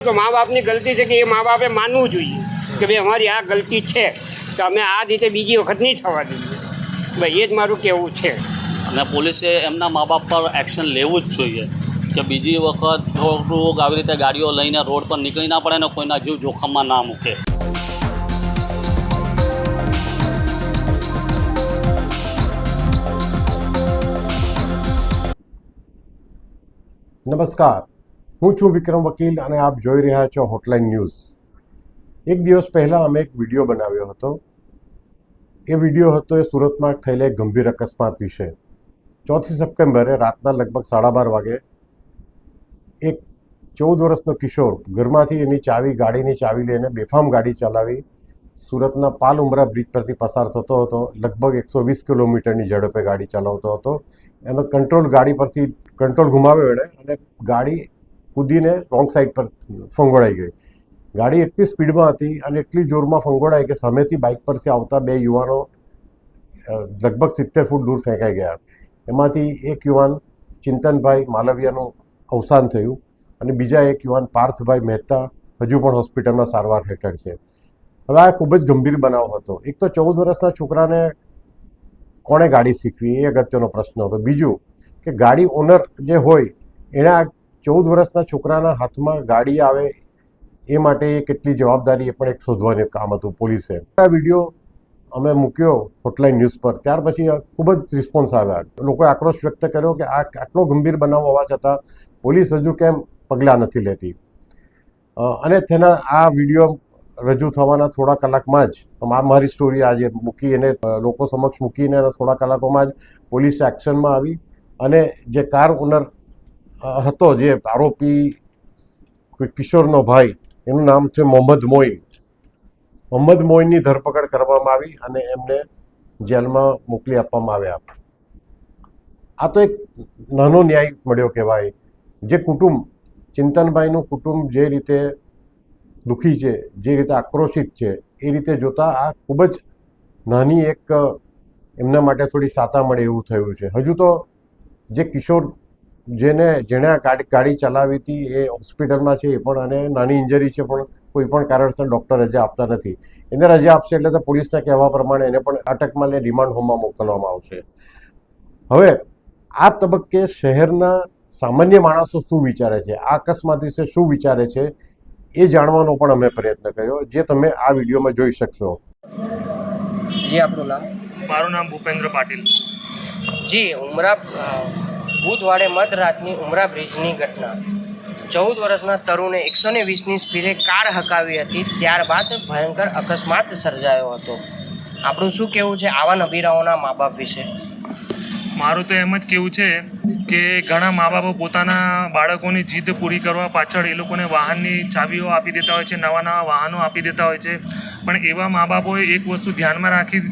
તો મા બાપની ગલતી છે કે એ મા બાપે માનવું જોઈએ કે ભાઈ અમારી આ ગલતી છે તો અમે આ રીતે બીજી વખત નહીં થવા દઈએ. ભાઈ એ જ મારું કહેવું છે. અને પોલીસે એમના મા બાપ પર એક્શન લેવું જ જોઈએ કે બીજી વખત છોકરું આવી રીતે ગાડીઓ લઈને રોડ પર નીકળી ના પડે ને કોઈના જીવ જોખમમાં ના મૂકે. નમસ્કાર. હું છું વિક્રમ વકીલ, અને આપ જોઈ રહ્યા છો હોટલાઇન ન્યૂઝ એક દિવસ પહેલાં અમે એક વીડિયો બનાવ્યો હતો. એ વીડિયો હતો એ સુરતમાં થયેલા એક ગંભીર અકસ્માત વિશે. ચોથી સપ્ટેમ્બરે રાતના લગભગ સાડા બાર વાગે એક ચૌદ વર્ષનો કિશોર ઘરમાંથી એની ચાવી ગાડીની ચાવી લઈને બેફામ ગાડી ચલાવી સુરતના પાલ ઉમરા બ્રિજ પરથી પસાર થતો હતો. લગભગ એકસો વીસ કિલોમીટરની ઝડપે ગાડી ચલાવતો હતો. એનો કંટ્રોલ ગાડી પરથી, કંટ્રોલ ગુમાવ્યો એણે અને ગાડી કૂદીને રોંગ સાઈડ પર ફંગોળાઈ ગઈ. ગાડી એટલી સ્પીડમાં હતી અને એટલી જોરમાં ફંગોળાઈ કે સામેથી બાઇક પરથી આવતા બે યુવાનો લગભગ સિત્તેર ફૂટ દૂર ફેંકાઈ ગયા. એમાંથી એક યુવાન ચિંતનભાઈ માલવિયાનું અવસાન થયું અને બીજા એક યુવાન પાર્થભાઈ મહેતા હજુ પણ હોસ્પિટલમાં સારવાર હેઠળ છે. હવે આ ખૂબ જ ગંભીર બનાવ હતો. એક તો ચૌદ વર્ષના છોકરાને કોણે ગાડી શીખવી એ અગત્યનો પ્રશ્ન હતો. બીજું કે ગાડી ઓનર જે હોય એણે આ ચૌદ વર્ષના છોકરાના હાથમાં ગાડી આવે એ માટે કેટલી જવાબદારી એ પણ એક શોધવાનું કામ હતું પોલીસે. આ વીડિયો અમે મૂક્યો હોટલાઇન ન્યૂઝ પર. ત્યાર પછી ખૂબ જ રિસ્પોન્સ આવ્યા. લોકોએ આક્રોશ વ્યક્ત કર્યો કે આ આટલો ગંભીર બનાવ હોવા છતાં પોલીસ હજુ કેમ પગલાં નથી લેતી? અને તેના આ વીડિયો રજૂ થવાના થોડા કલાકમાં જ આ મારી સ્ટોરી આજે મૂકી એને લોકો સમક્ષ મૂકીને થોડા કલાકોમાં જ પોલીસ એક્શનમાં આવી અને જે કાર ઓનર હતો જે આરોપી કોઈ કિશોરનો ભાઈ, એનું નામ છે મોહમ્મદ મોઇન મોહમ્મદ મોઇનની ધરપકડ કરવામાં આવી અને એમને જેલમાં મોકલી આપવામાં આવ્યા. આ તો એક નાનો ન્યાય મળ્યો કહેવાય. જે કુટુંબ, ચિંતનભાઈનું કુટુંબ જે રીતે દુઃખી છે, જે રીતે આક્રોશિત છે, એ રીતે જોતા આ ખૂબ જ નાની એક, એમના માટે થોડી સાતા મળે એવું થયું છે. હજુ તો જે કિશોર જેને જેણે આ ગાડી ચલાવી હતી એ હોસ્પિટલમાં છે એ પણ અને નાની ઇન્જરી છે પણ કોઈ પણ કારણસર ડૉક્ટર રજા આપતા નથી. એને રજા આપશે એટલે તો પોલીસના કહેવા પ્રમાણે એને પણ અટકમાં લઈ રિમાન્ડ હોમમાં મોકલવામાં આવશે. હવે આ તબક્કે શહેરના સામાન્ય માણસો શું વિચારે છે? આ અકસ્માત વિશે શું વિચારે છે? એ જાણવાનો પણ અમે પ્રયત્ન કર્યો જે તમે આ વિડીયોમાં જોઈ શકશો. જી આપણું નામ? મારું નામ ભૂપેન્દ્ર પાટીલ. જી ઉમરા બુધવારે મધરાતની ઉમરા બ્રિજની ઘટના. ચૌદ વર્ષના તરુણે એકસો ને વીસની સ્પીડે કાર હકાવી હતી, ત્યારબાદ ભયંકર અકસ્માત સર્જાયો હતો. આપણું શું કહેવું છે આવા નબીરાઓના મા બાપ વિશે? મારું તો એમ જ કેવું છે કે ઘણા મા બાપો પોતાના બાળકોની જીદ પૂરી કરવા પાછળ એ લોકોને વાહનની ચાવીઓ આપી દેતા હોય છે નવા નવા વાહનો આપી દેતા હોય છે. પણ એવા મા બાપોએ એક વસ્તુ ધ્યાનમાં રાખી,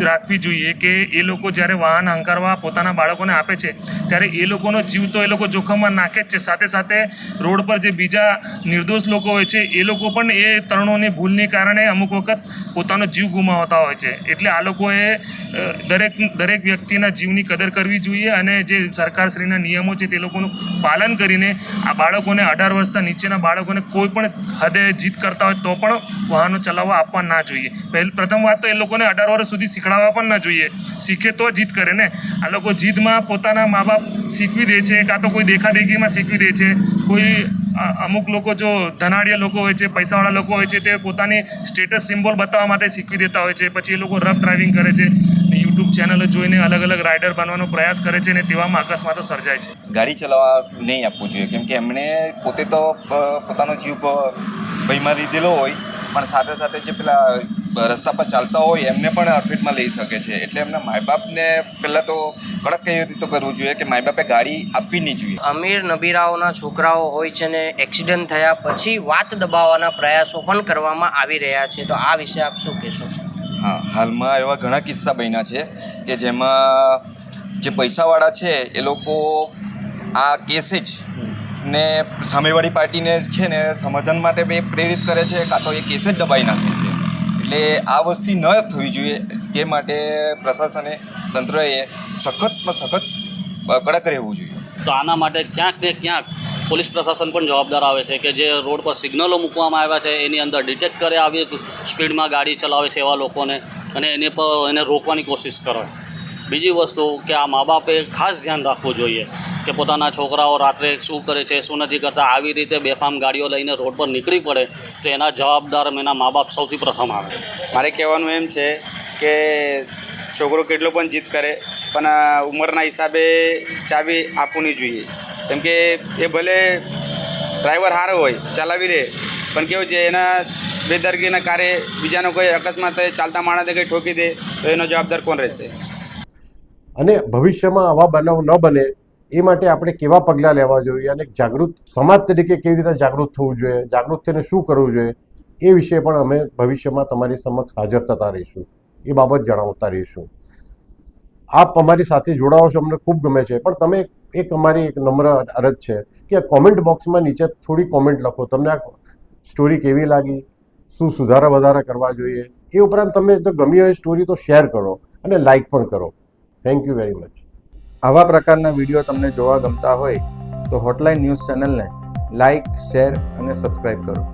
રાખવી જોઈએ કે એ લોકો જ્યારે વાહન હંકારવા પોતાના બાળકોને આપે છે, ત્યારે એ લોકોનો જીવ તો એ લોકો જોખમમાં નાખે જ છે. સાથે સાથે રોડ પર જે બીજા નિર્દોષ લોકો હોય છે, એ લોકો પણ એ તરુણોની ભૂલને કારણે અમુક વખત પોતાનો જીવ ગુમાવતા હોય છે. એટલે આ લોકોએ દરેક દરેક વ્યક્તિના જીવની કદર કરવી જોઈએ અને જે સરકારશ્રીના નિયમો છે તે લોકોનું પાલન કરીને આ બાળકોને અઢાર વર્ષના નીચેના બાળકોને કોઈ પણ હદે જીત કરતા હોય તો પણ વાહનો ચલાવવા આપવા ના જોઈએ. પહેલી, પ્રથમ વાત તો એ લોકોને અઢાર વર્ષ સુધી શીખડાવવા પણ ના જોઈએ. શીખે તો જીત કરે ને. આ લોકો જીદમાં પોતાના મા બાપ શીખવી દે છે, કાં તો કોઈ દેખાદેખીમાં શીખવી દે છે, કોઈ અમુક લોકો જો ધનાઢ્ય લોકો હોય છે, પૈસાવાળા લોકો હોય છે, તે પોતાની સ્ટેટસ સિમ્બોલ બતાવવા માટે શીખવી દેતા હોય છે, પછી એ લોકો રફ ડ્રાઇવિંગ કરે છે. યુટ્યુબ ચેનલ જોઈને અલગ અલગ રાઇડર બનવાનો પ્રયાસ કરે છે અને તેવામાં અકસ્માતો સર્જાય છે. ગાડી ચલાવવા નહીં આપવું જોઈએ કેમ કે એમણે પોતે તો પોતાનો જીવ ભયમાં લીધેલો હોય પણ સાથે સાથે જે પેલા રસ્તા પર ચાલતા હોય એમને પણ અડફેટમાં લઈ શકે છે. એટલે એમના માય બાપને પહેલાં તો કડક કઈ રીતે કરવું જોઈએ કે માય બાપે ગાડી આપવી નહીં જોઈએ. અમીર નબીરાઓના છોકરાઓ હોય છે ને એક્સિડન્ટ થયા પછી વાત દબાવવાના પ્રયાસો પણ કરવામાં આવી રહ્યા છે. તો આ વિશે આપ શું કહેશો? હા, હાલમાં એવા ઘણા કિસ્સા બન્યા છે કે જેમાં જે પૈસાવાળા છે, એ લોકો આ કેસે જ ને સામેવાળી પાર્ટીને છે ને સમાધાન માટે બે પ્રેરિત કરે છે, કાં તો એ કેસ જ દબાઈ નાખે છે. એટલે આ વસ્તુ ન થવી જોઈએ, તે માટે પ્રશાસને, તંત્રએ સખતમાં સખત કડક રહેવું જોઈએ. તો આના માટે ક્યાંક ને ક્યાંક પોલીસ પ્રશાસન પણ જવાબદાર આવે છે કે જે રોડ પર સિગ્નલો મૂકવામાં આવ્યા છે, એની અંદર ડિટેક્ટ કરે આવી સ્પીડમાં ગાડી ચલાવે છે એવા લોકોને અને એને પર એને રોકવાની કોશિશ કરે. બીજી વસ્તુ કે આ મા બાપે ખાસ ધ્યાન રાખવું જોઈએ કે પોતાના છોકરાઓ રાત્રે શું કરે છે, શું નથી કરતા, આવી રીતે બેફામ ગાડીઓ લઈને રોડ પર નીકળી પડે તો એના જવાબદાર એના મા બાપ સૌથી પ્રથમ આવે. મારે કહેવાનું એમ છે કે છોકરો કેટલો પણ જીદ કરે, પણ ઉંમરના હિસાબે ચાવી આપવું જોઈએ. કેમ કે એ ભલે ડ્રાઈવર સારો હોય, ચલાવી લે, પણ કેવું છે, એના બેદરગીના કાર્ય બીજાનો કોઈ અકસ્માત ચાલતા માણસે કંઈ ઠોકી દે, તો એનો જવાબદાર કોણ રહેશે? અને ભવિષ્યમાં આવા બનાવ ન બને, એ માટે આપણે કેવા પગલાં લેવા જોઈએ અને જાગૃત, સમાજ તરીકે કેવી રીતે જાગૃત થવું જોઈએ, જાગૃત થઈને શું કરવું જોઈએ, એ વિશે પણ અમે ભવિષ્યમાં તમારી સમક્ષ હાજર થતા રહીશું. એ બાબત જણાવતા રહીશું. આપ અમારી સાથે જોડાઓ છો, અમને ખૂબ ગમે છે. પણ તમે એક અમારી એક નમ્ર અરજ છે કે કોમેન્ટ બોક્સમાં નીચે થોડી કોમેન્ટ લખો. તમને આ સ્ટોરી કેવી લાગી? શું સુધારા વધારા કરવા જોઈએ? એ ઉપરાંત તમે જો ગમી હોય સ્ટોરી તો શેર કરો અને લાઇક પણ કરો. થેન્ક યુ વેરી મચ આવા પ્રકારના વીડિયો તમને જોવા ગમતા હોય તો હોટલાઇન ન્યૂઝ ચેનલને લાઇક શેર અને સબસ્ક્રાઈબ કરો.